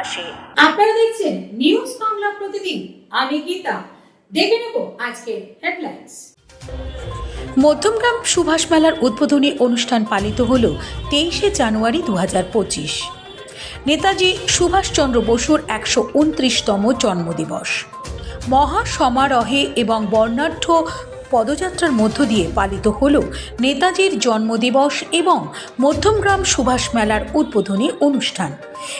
পাশে। আপনারা দেখছেন নিউজ বাংলা প্রতিদিন। আমি গীতা। দেখে নেব আজকের হেডলাইন্স মধ্যমগ্রাম সুভাষ মেলার উদ্বোধনী অনুষ্ঠান পালিত হল তেইশে জানুয়ারি দু হাজার পঁচিশ। নেতাজি সুভাষচন্দ্র বসুর একশো উনত্রিশতম জন্মদিবস। মহা সমারোহে এবং বর্ণাঢ্য পদযাত্রার মধ্য দিয়ে পালিত হল নেতাজির জন্মদিবস এবং মধ্যমগ্রাম সুভাষ মেলার উদ্বোধনী অনুষ্ঠান।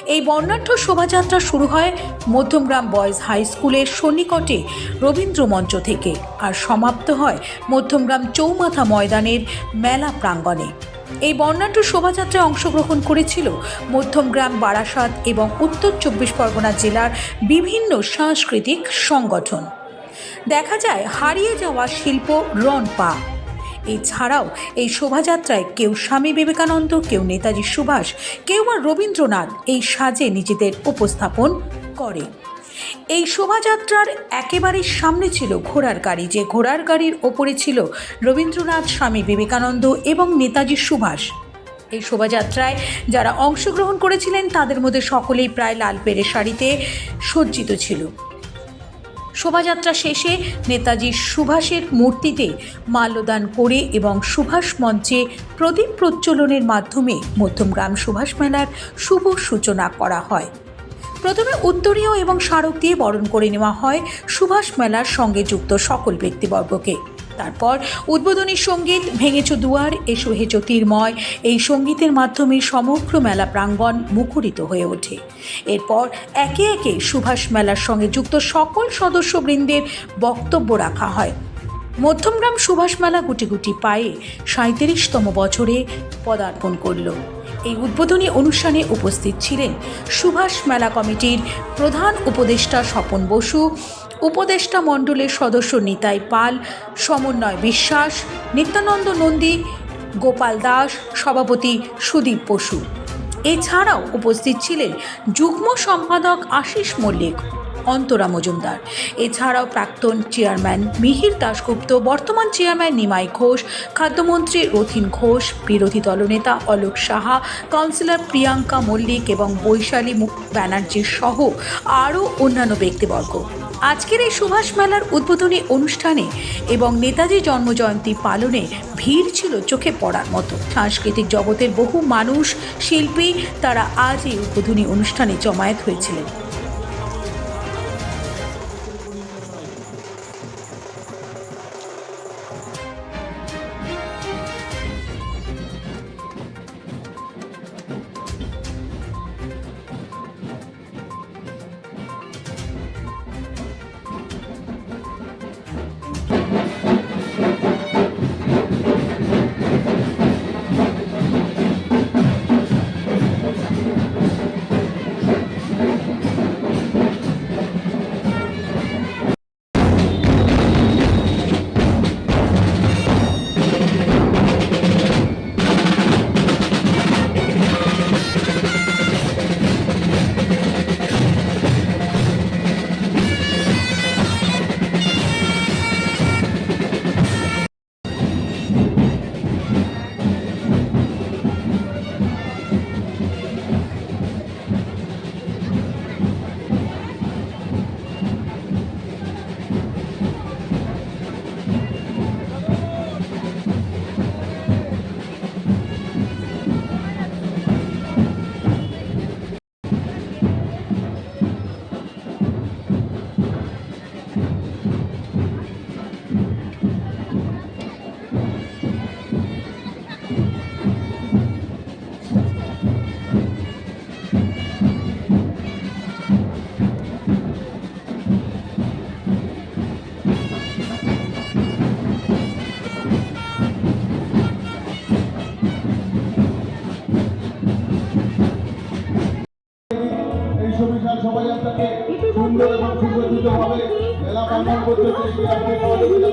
এই বর্ণাঢ্য শোভাযাত্রা শুরু হয় মধ্যমগ্রাম বয়েজ হাই স্কুলের সন্নিকটে রবীন্দ্র মঞ্চ থেকে আর সমাপ্ত হয় মধ্যমগ্রাম চৌমাথা ময়দানের মেলা প্রাঙ্গণে। এই বর্ণাঢ্য শোভাযাত্রায় অংশগ্রহণ করেছিল মধ্যমগ্রাম, বারাসাত এবং উত্তর চব্বিশ পরগনা জেলার বিভিন্ন সাংস্কৃতিক সংগঠন। দেখা যায়, হারিয়ে যাওয়া শিল্প রন পা। এছাড়াও এই শোভাযাত্রায় কেউ স্বামী বিবেকানন্দ, কেউ নেতাজি সুভাষ, কেউ আর রবীন্দ্রনাথ এই সাজে নিজেদের উপস্থাপন করে। এই শোভাযাত্রার একেবারে সামনে ছিল ঘোড়ার গাড়ি, যে ঘোড়ার গাড়ির ওপরে ছিল রবীন্দ্রনাথ, স্বামী বিবেকানন্দ এবং নেতাজি সুভাষ। এই শোভাযাত্রায় যারা অংশগ্রহণ করেছিলেন, তাদের মধ্যে সকলেই প্রায় লাল পেরে শাড়িতে সজ্জিত ছিল। শোভাযাত্রা শেষে নেতাজি সুভাষের মূর্তিতে মাল্যদান করে এবং সুভাষ মঞ্চে প্রদীপ প্রজ্বলনের মাধ্যমে মধ্যমগ্রাম সুভাষ মেলার শুভ সূচনা করা হয়। প্রথমে উত্তরীয় এবং স্মারক দিয়ে বরণ করে নেওয়া হয় সুভাষ মেলার সঙ্গে যুক্ত সকল ব্যক্তিবর্গকে। তারপর উদ্বোধনী সংগীত ভেঙেছ দুয়ার, এসো হে জ্যোতির্ময় এই সঙ্গীতের মাধ্যমে সমগ্র মেলা প্রাঙ্গণ মুখরিত হয়ে ওঠে। এরপর একে একে সুভাষ মেলার সঙ্গে যুক্ত সকল সদস্যবৃন্দের বক্তব্য রাখা হয়। মধ্যমগ্রাম সুভাষ মেলা গুটি গুটি পায়ে সাঁত্রিশতম বছরে পদার্পণ করল। এই উদ্বোধনী অনুষ্ঠানে উপস্থিত ছিলেন সুভাষ মেলা কমিটির প্রধান উপদেষ্টা স্বপন বসু উপদেষ্টা মণ্ডলের সদস্য নিতাই পাল, সমন্বয় বিশ্বাস, নিত্যানন্দ নন্দী, গোপাল দাস, সভাপতি সুদীপ বসু। এছাড়াও উপস্থিত ছিলেন যুগ্ম সম্পাদক আশিস মল্লিক। অন্তরা মজুমদার। এছাড়াও প্রাক্তন চেয়ারম্যান মিহির দাশগুপ্ত, বর্তমান চেয়ারম্যান নিমাই ঘোষ, খাদ্যমন্ত্রী রথিন ঘোষ, বিরোধী দলনেতা অলোক সাহা, কাউন্সিলর প্রিয়াঙ্কা মল্লিক এবং বৈশালী ব্যানার্জি সহ আরও অন্যান্য ব্যক্তিবর্গ। আজকের এই সুভাষ মেলার উদ্বোধনী অনুষ্ঠানে এবং নেতাজি জন্মজয়ন্তী পালনে ভিড় ছিল চোখে পড়ার মতো। সাংস্কৃতিক জগতের বহু মানুষ, শিল্পী, তারা আজ এই উদ্বোধনী অনুষ্ঠানে জমায়েত হয়েছিলেন।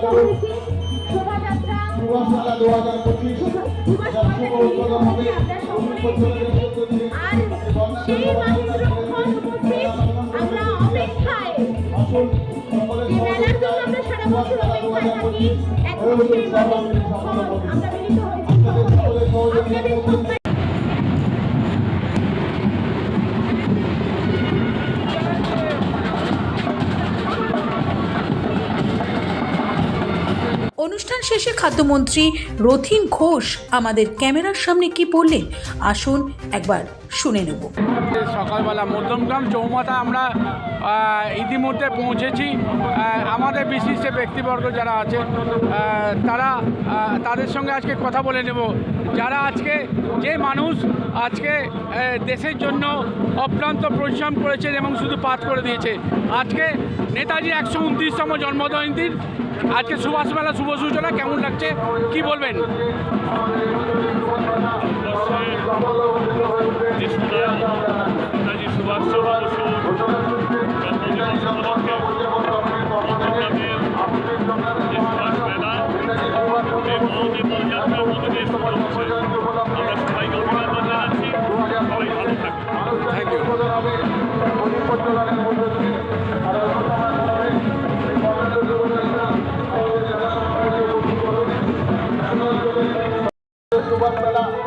করুন মেলা দু হাজার পঁচিশ শুভ উদ্বোধন হবে উনিশ বছরের মধ্য দিয়ে এই বর্ণাঢ্য শোভাযাত্রা আসুন সকলের সহযোগিতায় সুভাষ মেলা শেষে খাদ্যমন্ত্রী রথিন ঘোষ আমাদের ক্যামেরার সামনে কি বললেন? আসুন একবার শুনে নেব। সকালবেলা মধ্যমগ্রাম চৌমাথা আমরা ইতিমধ্যে পৌঁছেছি। আমাদের বিশিষ্ট ব্যক্তিবর্গ যারা আছে তারা তাদের সঙ্গে আজকে কথা বলে নেব। যারা আজকে যে মানুষ আজকে দেশের জন্য অপ্রান্ত পরিশ্রম করেছেন এবং শুধু পাঠ করে দিয়েছে। আজকে নেতাজি একশো উনত্রিশতম জন্মদিন আজকে সুভাষ মেলা শুভ সূচনা। কেমন লাগছে? কি বলবেন? নেতাজি সুভাষচন্দ্র সুভাষ থ্যাংক ইউ সুভাষ মেলা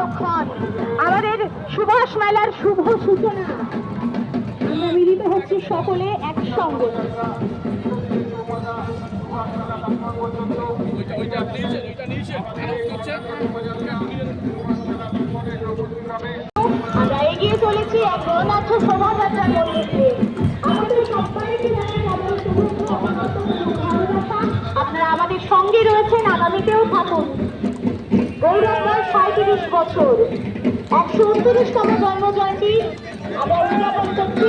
মাহেন্দ্রক্ষণ আমাদের সুভাষ মেলার শুভ সূচনা। মিলিত হচ্ছে সকলে একসঙ্গে। আমরা বছর একশো উনত্রিশতম জন্মজয়ন্তী। আমরা উদযাপন করছি।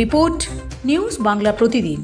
রিপোর্ট নিউজ বাংলা প্রতিদিন।